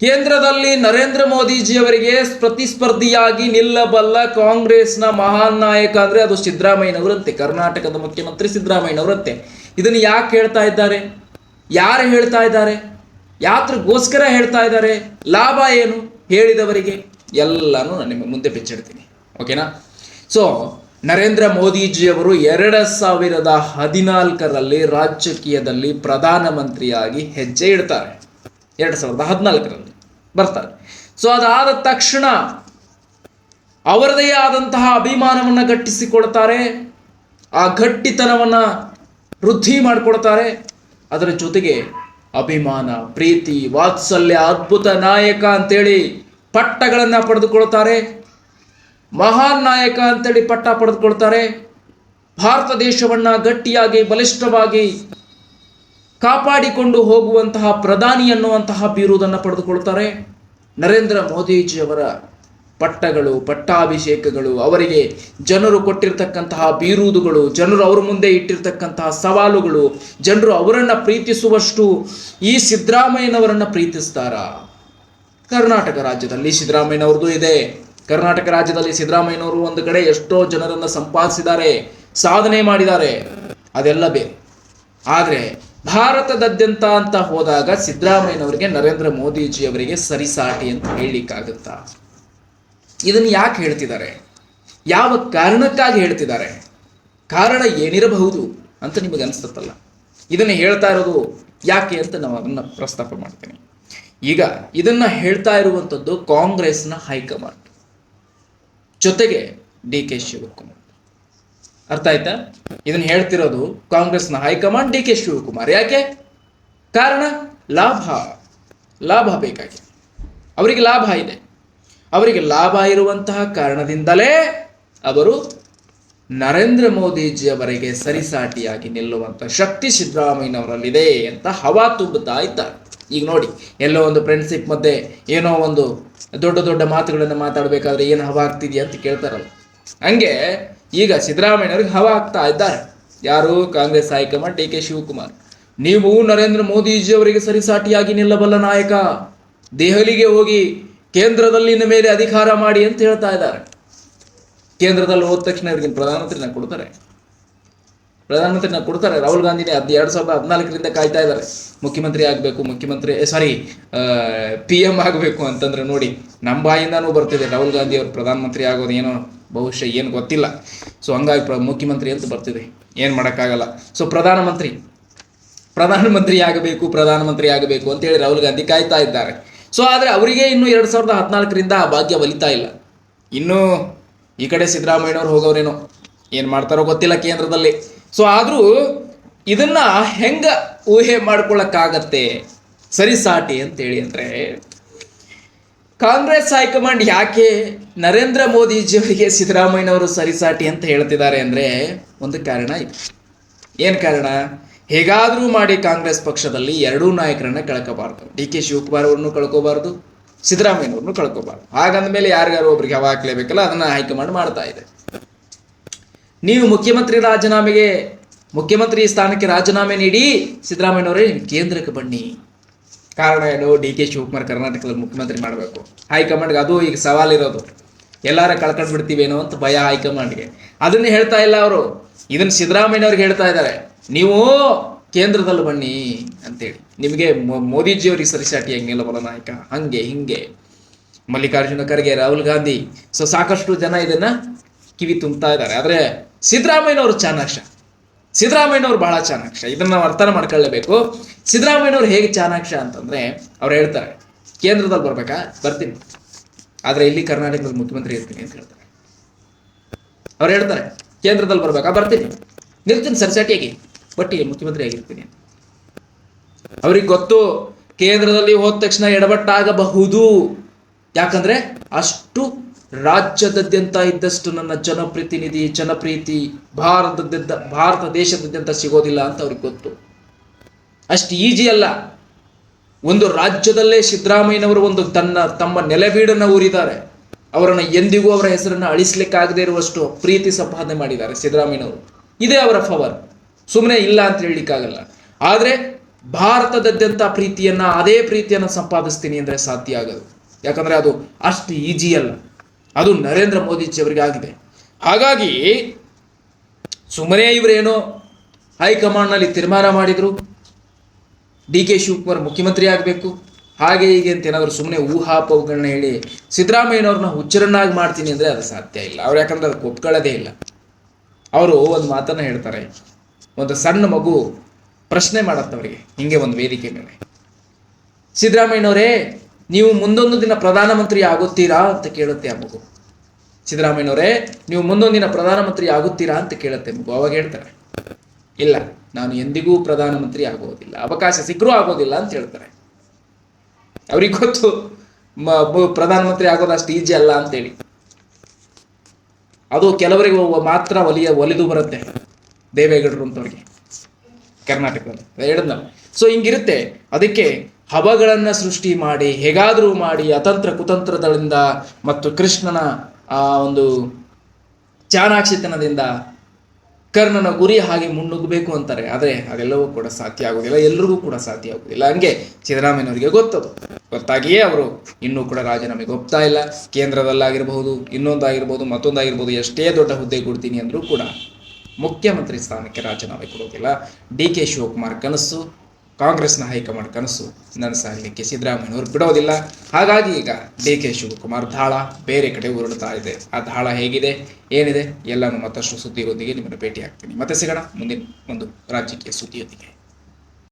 ಕೇಂದ್ರದಲ್ಲಿ ನರೇಂದ್ರ ಮೋದಿಜಿಯವರಿಗೆ ಪ್ರತಿಸ್ಪರ್ಧಿಯಾಗಿ ನಿಲ್ಲಬಲ್ಲ ಕಾಂಗ್ರೆಸ್ನ ಮಹಾನ್ ನಾಯಕ ಅಂದ್ರೆ ಅದು ಸಿದ್ದರಾಮಯ್ಯನವರಂತೆ, ಕರ್ನಾಟಕದ ಮುಖ್ಯಮಂತ್ರಿ ಸಿದ್ದರಾಮಯ್ಯನವರಂತೆ. ಇದನ್ನು ಯಾಕೆ ಹೇಳ್ತಾ ಇದ್ದಾರೆ? ಯಾರು ಹೇಳ್ತಾ ಇದ್ದಾರೆ? ಯಾತ್ರಗೋಸ್ಕರ ಹೇಳ್ತಾ ಇದ್ದಾರೆ? ಲಾಭ ಏನು? ಹೇಳಿದವರಿಗೆ ಎಲ್ಲಾನು ನಾನು ನಿಮಗೆ ಮುಂದೆ ಬಿಚ್ಚಿಡ್ತೀನಿ. ಓಕೆನಾ? ಸೊ ನರೇಂದ್ರ ಮೋದಿಜಿಯವರು ಎರಡು ಸಾವಿರದ ಹದಿನಾಲ್ಕರಲ್ಲಿ ರಾಜಕೀಯದಲ್ಲಿ ಪ್ರಧಾನಮಂತ್ರಿಯಾಗಿ ಹೆಜ್ಜೆ ಇಡ್ತಾರೆ. ಎರಡು ಸಾವಿರದ ಹದಿನಾಲ್ಕರಲ್ಲಿ ಬರ್ತಾರೆ. ಸೊ ಅದಾದ ತಕ್ಷಣ ಅವರದೇ ಆದಂತಹ ಅಭಿಮಾನವನ್ನು ಗಟ್ಟಿಸಿಕೊಳ್ತಾರೆ, ಆ ಗಟ್ಟಿತನವನ್ನು ವೃದ್ಧಿ ಮಾಡಿಕೊಡ್ತಾರೆ ಅದರ ಜೊತೆಗೆ ಅಭಿಮಾನ, ಪ್ರೀತಿ, ವಾತ್ಸಲ್ಯ, ಅದ್ಭುತ ನಾಯಕ ಅಂತೇಳಿ ಪಟ್ಟಗಳನ್ನು ಪಡೆದುಕೊಳ್ತಾರೆ. ಮಹಾನ್ ನಾಯಕ ಅಂತೇಳಿ ಪಟ್ಟ ಪಡೆದುಕೊಳ್ತಾರೆ. ಭಾರತ ದೇಶವನ್ನು ಗಟ್ಟಿಯಾಗಿ, ಬಲಿಷ್ಠವಾಗಿ ಕಾಪಾಡಿಕೊಂಡು ಹೋಗುವಂತಹ ಪ್ರಧಾನಿ ಅನ್ನುವಂತಹ ಬೀರುವುದನ್ನು ಪಡೆದುಕೊಳ್ತಾರೆ ನರೇಂದ್ರ ಮೋದಿಜಿಯವರ ಪಟ್ಟಗಳು, ಪಟ್ಟಾಭಿಷೇಕಗಳು, ಅವರಿಗೆ ಜನರು ಕೊಟ್ಟಿರ್ತಕ್ಕಂತಹ ಬೀರುದುಗಳು ಜನರು ಅವರ ಮುಂದೆ ಇಟ್ಟಿರ್ತಕ್ಕಂತಹ ಸವಾಲುಗಳು, ಜನರು ಅವರನ್ನು ಪ್ರೀತಿಸುವಷ್ಟು ಈ ಸಿದ್ದರಾಮಯ್ಯನವರನ್ನು ಪ್ರೀತಿಸ್ತಾರ? ಕರ್ನಾಟಕ ರಾಜ್ಯದಲ್ಲಿ ಸಿದ್ದರಾಮಯ್ಯನವ್ರದ್ದು ಇದೆ. ಕರ್ನಾಟಕ ರಾಜ್ಯದಲ್ಲಿ ಸಿದ್ದರಾಮಯ್ಯನವರು ಒಂದು ಕಡೆ ಎಷ್ಟೋ ಜನರನ್ನು ಸಂಪಾದಿಸಿದ್ದಾರೆ, ಸಾಧನೆ ಮಾಡಿದ್ದಾರೆ. ಅದೆಲ್ಲ ಬೇರೆ. ಆದರೆ ಭಾರತದಾದ್ಯಂತ ಅಂತ ಹೋದಾಗ ಸಿದ್ದರಾಮಯ್ಯನವರಿಗೆ ನರೇಂದ್ರ ಮೋದಿಜಿಯವರಿಗೆ ಸರಿಸಾಟಿ ಅಂತ ಹೇಳಲಿಕ್ಕಾಗುತ್ತಾ? ಇದನ್ನು ಯಾಕೆ ಹೇಳ್ತಿದ್ದಾರೆ? ಯಾವ ಕಾರಣಕ್ಕಾಗಿ ಹೇಳ್ತಿದ್ದಾರೆ? ಕಾರಣ ಏನಿರಬಹುದು ಅಂತ ನಿಮಗೆ ಅನಿಸ್ತಲ್ಲ ಇದನ್ನು ಹೇಳ್ತಾ ಇರೋದು ಯಾಕೆ ಅಂತ ನಾವು ಅದನ್ನು ಪ್ರಸ್ತಾಪ ಮಾಡ್ತೇನೆ. ಈಗ ಇದನ್ನ ಹೇಳ್ತಾ ಇರುವಂಥದ್ದು ಕಾಂಗ್ರೆಸ್ನ ಹೈಕಮಾಂಡ್ ಜೊತೆಗೆ ಡಿ ಕೆ ಶಿವಕುಮಾರ್. ಅರ್ಥ ಆಯ್ತಾ? ಇದನ್ನ ಹೇಳ್ತಿರೋದು ಕಾಂಗ್ರೆಸ್ನ ಹೈಕಮಾಂಡ್ ಡಿ ಕೆ ಶಿವಕುಮಾರ್. ಯಾಕೆ? ಕಾರಣ ಲಾಭ. ಲಾಭ ಬೇಕಾಗಿದೆ. ಅವರಿಗೆ ಲಾಭ ಇದೆ. ಅವರಿಗೆ ಲಾಭ ಇರುವಂತಹ ಕಾರಣದಿಂದಲೇ ಅವರು ನರೇಂದ್ರ ಮೋದಿಜಿಯವರೆಗೆ ಸರಿಸಾಟಿಯಾಗಿ ನಿಲ್ಲುವಂತ ಶಕ್ತಿ ಸಿದ್ದರಾಮಯ್ಯನವರಲ್ಲಿದೆ ಅಂತ ಹವಾ ತುಂಬುತ್ತಾ ಇದ್ದಾರೆ. ಈಗ ನೋಡಿ, ಎಲ್ಲೋ ಒಂದು ಫ್ರೆಂಡ್ಶಿಪ್ ಮಧ್ಯೆ ಏನೋ ಒಂದು ದೊಡ್ಡ ದೊಡ್ಡ ಮಾತುಗಳನ್ನು ಮಾತಾಡಬೇಕಾದ್ರೆ ಏನು ಹವಾ ಆಗ್ತಿದೆಯಾ ಅಂತ ಕೇಳ್ತಾರಲ್ಲ. ಹಂಗೆ ಈಗ ಸಿದ್ದರಾಮಯ್ಯನವ್ರಿಗೆ ಹವಾ ಆಗ್ತಾ ಇದ್ದಾರೆ. ಯಾರು? Congress high command D K Shivakumar. ನೀವು ನರೇಂದ್ರ ಮೋದಿಜಿ ಅವರಿಗೆ ಸರಿಸಾಟಿಯಾಗಿ ನಿಲ್ಲಬಲ್ಲ ನಾಯಕ. ದೆಹಲಿಗೆ ಹೋಗಿ ಕೇಂದ್ರದಲ್ಲಿನ ಮೇಲೆ ಅಧಿಕಾರ ಮಾಡಿ ಅಂತ ಹೇಳ್ತಾ ಇದ್ದಾರೆ. ಕೇಂದ್ರದಲ್ಲಿ ಹೋದ ತಕ್ಷಣ ಇವ್ರಿಗೆ ಪ್ರಧಾನಮಂತ್ರಿನ ಕೊಡ್ತಾರೆ. ಪ್ರಧಾನಮಂತ್ರಿನ ಕೊಡ್ತಾರೆ. ರಾಹುಲ್ ಗಾಂಧಿನೇ ಅದು ಎರಡು ಸಾವಿರದ ಹದಿನಾಲ್ಕರಿಂದ ಕಾಯ್ತಾ ಇದ್ದಾರೆ. ಮುಖ್ಯಮಂತ್ರಿ ಆಗಬೇಕು, ಮುಖ್ಯಮಂತ್ರಿ ಸಾರಿ ಪಿ ಎಂ ಆಗಬೇಕು ಅಂತಂದ್ರೆ ನೋಡಿ ನಮ್ಮ ಬಾಯಿಂದಾನೂ ಬರ್ತಿದೆ. ರಾಹುಲ್ ಗಾಂಧಿ ಅವರು ಪ್ರಧಾನಮಂತ್ರಿ ಆಗೋದು ಏನೋ ಬಹುಶಃ ಏನು ಗೊತ್ತಿಲ್ಲ. ಸೊ ಹಂಗಾಗಿ ಪ್ರ, ಮುಖ್ಯಮಂತ್ರಿ ಅಂತ ಬರ್ತಿದೆ. ಏನು ಮಾಡೋಕ್ಕಾಗಲ್ಲ. ಸೊ ಪ್ರಧಾನಮಂತ್ರಿ ಪ್ರಧಾನಮಂತ್ರಿ ಆಗಬೇಕು ಪ್ರಧಾನಮಂತ್ರಿ ಆಗಬೇಕು ಅಂತೇಳಿ ರಾಹುಲ್ ಗಾಂಧಿ ಕಾಯ್ತಾ ಇದ್ದಾರೆ. ಸೊ ಆದರೆ ಅವರಿಗೆ ಇನ್ನೂ ಎರಡು ಸಾವಿರದ ಹದಿನಾಲ್ಕರಿಂದ ಆ ಭಾಗ್ಯ ಒಲಿತಾ ಇಲ್ಲ. ಇನ್ನೂ ಈ ಕಡೆ ಸಿದ್ದರಾಮಯ್ಯನವ್ರು ಹೋಗೋರೇನೋ, ಏನು ಮಾಡ್ತಾರೋ ಗೊತ್ತಿಲ್ಲ ಕೇಂದ್ರದಲ್ಲಿ. ಸೊ ಆದರೂ ಇದನ್ನು ಹೆಂಗೆ ಊಹೆ ಮಾಡ್ಕೊಳ್ಳೋಕ್ಕಾಗತ್ತೆ ಸರಿ ಸಾಟಿ ಅಂತೇಳಿ ಅಂದರೆ ಕಾಂಗ್ರೆಸ್ ಹೈಕಮಾಂಡ್ ಯಾಕೆ ನರೇಂದ್ರ ಮೋದಿಜಿಯವರಿಗೆ ಸಿದ್ದರಾಮಯ್ಯನವರು ಸರಿಸಾಟಿ ಅಂತ ಹೇಳ್ತಿದ್ದಾರೆ ಅಂದರೆ ಒಂದು ಕಾರಣ ಇದೆ. ಏನು ಕಾರಣ? ಹೇಗಾದರೂ ಮಾಡಿ ಕಾಂಗ್ರೆಸ್ ಪಕ್ಷದಲ್ಲಿ ಎರಡೂ ನಾಯಕರನ್ನ ಕಳ್ಕೋಬಾರ್ದು. ಡಿ ಕೆ ಶಿವಕುಮಾರ್ ಅವ್ರನ್ನು ಕಳ್ಕೋಬಾರ್ದು, ಸಿದ್ದರಾಮಯ್ಯನವ್ರನ್ನು ಕಳ್ಕೋಬಾರ್ದು. ಹಾಗಂದ್ಮೇಲೆ ಯಾರ್ಯಾರು ಒಬ್ರಿಗೆ ಹವಾ ಹಾಕ್ಲೇಬೇಕಲ್ಲ, ಅದನ್ನ ಹೈಕಮಾಂಡ್ ಮಾಡ್ತಾ ಇದೆ. ನೀವು ಮುಖ್ಯಮಂತ್ರಿ ರಾಜೀನಾಮೆಗೆ, ಮುಖ್ಯಮಂತ್ರಿ ಸ್ಥಾನಕ್ಕೆ ರಾಜೀನಾಮೆ ನೀಡಿ ಸಿದ್ದರಾಮಯ್ಯನವರೇ ನೀವು ಕೇಂದ್ರಕ್ಕೆ ಬನ್ನಿ. ಕಾರಣ ಏನು? ಡಿ ಕೆ ಶಿವಕುಮಾರ್ ಕರ್ನಾಟಕದಲ್ಲಿ ಮುಖ್ಯಮಂತ್ರಿ ಮಾಡಬೇಕು. ಹೈಕಮಾಂಡ್ಗೆ ಅದು ಈಗ ಸವಾಲಿರೋದು ಎಲ್ಲಾರ ಕಳ್ಕೊಂಡು ಬಿಡ್ತೀವೇನೋ ಅಂತ ಭಯ ಹೈಕಮಾಂಡ್ಗೆ. ಅದನ್ನೇ ಹೇಳ್ತಾ ಇಲ್ಲ ಅವರು. ಇದನ್ನ ಸಿದ್ದರಾಮಯ್ಯವ್ರಿಗೆ ಹೇಳ್ತಾ ಇದ್ದಾರೆ. ನೀವು ಕೇಂದ್ರದಲ್ಲಿ ಬನ್ನಿ ಅಂತೇಳಿ. ನಿಮಗೆ ಮೋದಿಜಿಯವ್ರಿಗೆ ಸರಿಸಾಟಿ ಸರಿಸಾಟಿಯಾಗಿ ನಿಲ್ಲಬಲ್ಲ ನಾಯಕ? ಹಂಗೆ, ಹಿಂಗೆ. ಮಲ್ಲಿಕಾರ್ಜುನ ಖರ್ಗೆ, ರಾಹುಲ್ ಗಾಂಧಿ. ಸೊ ಸಾಕಷ್ಟು ಜನ ಇದನ್ನ ಕಿವಿ ತುಂಬ್ತಾ ಇದ್ದಾರೆ. ಆದರೆ ಸಿದ್ದರಾಮಯ್ಯನವರು ಚಾಣಾಕ್ಷ. ಸಿದ್ದರಾಮಯ್ಯನವರು ಬಹಳ ಚಾಣಾಕ್ಷ. ಇದನ್ನ ನಾವು ಅರ್ಥನ ಮಾಡ್ಕೊಳ್ಳೇಬೇಕು. ಸಿದ್ದರಾಮಯ್ಯನವರು ಹೇಗೆ ಚಾಣಾಕ್ಷ ಅಂತಂದ್ರೆ, ಅವ್ರು ಹೇಳ್ತಾರೆ ಕೇಂದ್ರದಲ್ಲಿ ಬರ್ಬೇಕಾ? ಬರ್ತೀನಿ. ಆದ್ರೆ ಇಲ್ಲಿ ಕರ್ನಾಟಕದ ಮುಖ್ಯಮಂತ್ರಿ ಇರ್ತೀನಿ ಅಂತ ಹೇಳ್ತಾರೆ. ಅವ್ರು ಹೇಳ್ತಾರೆ ಕೇಂದ್ರದಲ್ಲಿ ಬರ್ಬೇಕಾ? ಬರ್ತೀನಿ. ನಿಲ್ತೀನಿ ಸರ್ಸಾಟಿಯಾಗಿ ಬಟ್ ಮುಖ್ಯಮಂತ್ರಿ ಆಗಿರ್ತೀನಿ. ಅಂತ ಅವ್ರಿಗೆ ಗೊತ್ತು, ಕೇಂದ್ರದಲ್ಲಿ ಹೋದ ತಕ್ಷಣ ಎಡವಟ್ಟಾಗಬಹುದು. ಯಾಕಂದ್ರೆ ಅಷ್ಟು ರಾಜ್ಯದಾದ್ಯಂತ ಇದ್ದಷ್ಟು ನನ್ನ ಜನಪ್ರತಿನಿಧಿ, ಜನಪ್ರೀತಿ ಭಾರತದ ಭಾರತ ದೇಶದಾದ್ಯಂತ ಸಿಗೋದಿಲ್ಲ ಅಂತ ಅವ್ರಿಗೆ ಗೊತ್ತು. ಅಷ್ಟು ಈಜಿ ಅಲ್ಲ. ಒಂದು ರಾಜ್ಯದಲ್ಲೇ ಸಿದ್ದರಾಮಯ್ಯನವರು ಒಂದು ತನ್ನ, ತಮ್ಮ ನೆಲೆಬೀಡನ್ನು ಊರಿದ್ದಾರೆ. ಅವರನ್ನು ಎಂದಿಗೂ ಅವರ ಹೆಸರನ್ನು ಅಳಿಸ್ಲಿಕ್ಕಾಗದೇ ಇರುವಷ್ಟು ಪ್ರೀತಿ ಸಂಪಾದನೆ ಮಾಡಿದ್ದಾರೆ ಸಿದ್ದರಾಮಯ್ಯನವರು. ಇದೇ ಅವರ ಪವರ್. ಸುಮ್ಮನೆ ಇಲ್ಲ ಅಂತ ಹೇಳಲಿಕ್ಕಾಗಲ್ಲ. ಆದರೆ ಭಾರತದಾದ್ಯಂತ ಪ್ರೀತಿಯನ್ನ, ಅದೇ ಪ್ರೀತಿಯನ್ನು ಸಂಪಾದಿಸ್ತೀನಿ ಅಂದರೆ ಸಾಧ್ಯ ಆಗೋದು. ಯಾಕಂದರೆ ಅದು ಅಷ್ಟು ಈಜಿ ಅಲ್ಲ. ಅದು ನರೇಂದ್ರ ಮೋದಿಜಿಯವರಿಗೆ ಆಗಿದೆ ಹಾಗಾಗಿ ಸುಮ್ಮನೆ ಇವರೇನೋ ಹೈಕಮಾಂಡ್ನಲ್ಲಿ ತೀರ್ಮಾನ ಮಾಡಿದರು. ಡಿ ಕೆ ಶಿವಕುಮಾರ್ ಮುಖ್ಯಮಂತ್ರಿ ಆಗಬೇಕು. ಹಾಗೆ ಹೀಗೆ ಅಂತ ಏನಾದರೂ ಸುಮ್ಮನೆ ಊಹಾಪೋಹಗಳನ್ನ ಹೇಳಿ ಸಿದ್ದರಾಮಯ್ಯನವ್ರನ್ನ ಹುಚ್ಚರನ್ನಾಗಿ ಮಾಡ್ತೀನಿ ಅಂದರೆ ಅದು ಸಾಧ್ಯ ಇಲ್ಲ. ಅವ್ರು ಯಾಕಂದ್ರೆ ಅದು ಒಪ್ಕೊಳ್ಳೋದೇ ಇಲ್ಲ. ಅವರು ಒಂದು ಮಾತನ್ನು ಹೇಳ್ತಾರೆ. ಒಂದು ಸಣ್ಣ ಮಗು ಪ್ರಶ್ನೆ ಮಾಡತ್ತವರಿಗೆ. ಹಿಂಗೆ ಒಂದು ವೇದಿಕೆ ಮೇಲೆ. ಸಿದ್ದರಾಮಯ್ಯನವರೇ ನೀವು ಮುಂದೊಂದು ದಿನ ಪ್ರಧಾನಮಂತ್ರಿ ಆಗುತ್ತೀರಾ ಅಂತ ಕೇಳುತ್ತೆ ಆ ಮಗು ಸಿದ್ದರಾಮಯ್ಯನವರೇ, ನೀವು ಮುಂದೊಂದು ದಿನ ಪ್ರಧಾನಮಂತ್ರಿ ಆಗುತ್ತೀರಾ ಅಂತ ಕೇಳುತ್ತೆ ಮಗು ಅವಾಗ ಹೇಳ್ತಾರೆ. ಇಲ್ಲ, ನಾನು ಎಂದಿಗೂ ಪ್ರಧಾನಮಂತ್ರಿ ಆಗೋದಿಲ್ಲ. ಅವಕಾಶ ಸಿಕ್ಕರೂ ಆಗೋದಿಲ್ಲ ಅಂತ ಹೇಳ್ತಾರೆ. ಅವ್ರಿಗೆ ಗೊತ್ತು ಪ್ರಧಾನಮಂತ್ರಿ ಆಗೋದು ಅಷ್ಟು ಈಜಿ ಅಲ್ಲ ಅಂತೇಳಿ ಅದು ಕೆಲವರಿಗೆ ಮಾತ್ರ ಒಲಿಯ, ಒಲಿದು ಬರುತ್ತೆ ದೇವೇಗೌಡರು ಅಂತವ್ರಿಗೆ. ಕರ್ನಾಟಕದಲ್ಲಿ. ಹೇಳಿದ್ನಲ್ಲ. ಸೊ ಹಿಂಗಿರುತ್ತೆ. ಅದಕ್ಕೆ ಹಬಗಳನ್ನ ಸೃಷ್ಟಿ ಮಾಡಿ, ಹೇಗಾದರೂ ಮಾಡಿ, ಅತಂತ್ರ ಕುತಂತ್ರಗಳಿಂದ ಮತ್ತು ಕೃಷ್ಣನ ಆ ಒಂದು ಚಾಣಾಕ್ಷಿತನದಿಂದ ಕರ್ಣನ ಗುರಿ ಹಾಗೆ ಮುನ್ನುಗ್ಗಬೇಕು ಅಂತಾರೆ. ಆದರೆ ಅದೆಲ್ಲವೂ ಕೂಡ ಸಾಧ್ಯ ಆಗೋದಿಲ್ಲ ಎಲ್ರಿಗೂ ಕೂಡ ಸಾಧ್ಯ ಆಗುವುದಿಲ್ಲ. ಹಂಗೆ ಸಿದ್ದರಾಮಯ್ಯನವರಿಗೆ ಗೊತ್ತದು. ಗೊತ್ತಾಗಿಯೇ ಅವರು ಇನ್ನೂ ಕೂಡ ರಾಜೀನಾಮೆಗೆ ಒಪ್ತಾ ಇಲ್ಲ. ಕೇಂದ್ರದಲ್ಲಾಗಿರ್ಬಹುದು ಇನ್ನೊಂದಾಗಿರ್ಬೋದು ಮತ್ತೊಂದಾಗಿರ್ಬೋದು ಎಷ್ಟೇ ದೊಡ್ಡ ಹುದ್ದೆ ಕೊಡ್ತೀನಿ ಅಂದರೂ ಕೂಡ ಮುಖ್ಯಮಂತ್ರಿ ಸ್ಥಾನಕ್ಕೆ ರಾಜೀನಾಮೆ ಕೊಡೋದಿಲ್ಲ ಡಿ ಕೆ ಶಿವಕುಮಾರ್ ಕನಸು ಕಾಂಗ್ರೆಸ್ನ ಹೈಕಮಾಂಡ್ ಕನಸು ನನಸಾಗಲಿಕ್ಕೆ ಸಿದ್ದರಾಮಯ್ಯನವರು ಬಿಡೋದಿಲ್ಲ. ಹಾಗಾಗಿ ಈಗ ಡಿ ಕೆ ಶಿವಕುಮಾರ್ ದಾಳ ಬೇರೆ ಕಡೆ ಉರುಳ್ತಾ ಇದೆ. ಆ ದಾಳ ಹೇಗಿದೆ? ಏನಿದೆ? ಎಲ್ಲನೂ ಮತ್ತಷ್ಟು ಸುದ್ದಿಯೊಂದಿಗೆ ನಿಮ್ಮನ್ನು ಭೇಟಿ ಆಗ್ತೀನಿ ಮತ್ತೆ ಸಿಗೋಣ. ಮುಂದಿನ ಒಂದು ರಾಜಕೀಯ ಸುದ್ದಿಯೊಂದಿಗೆ.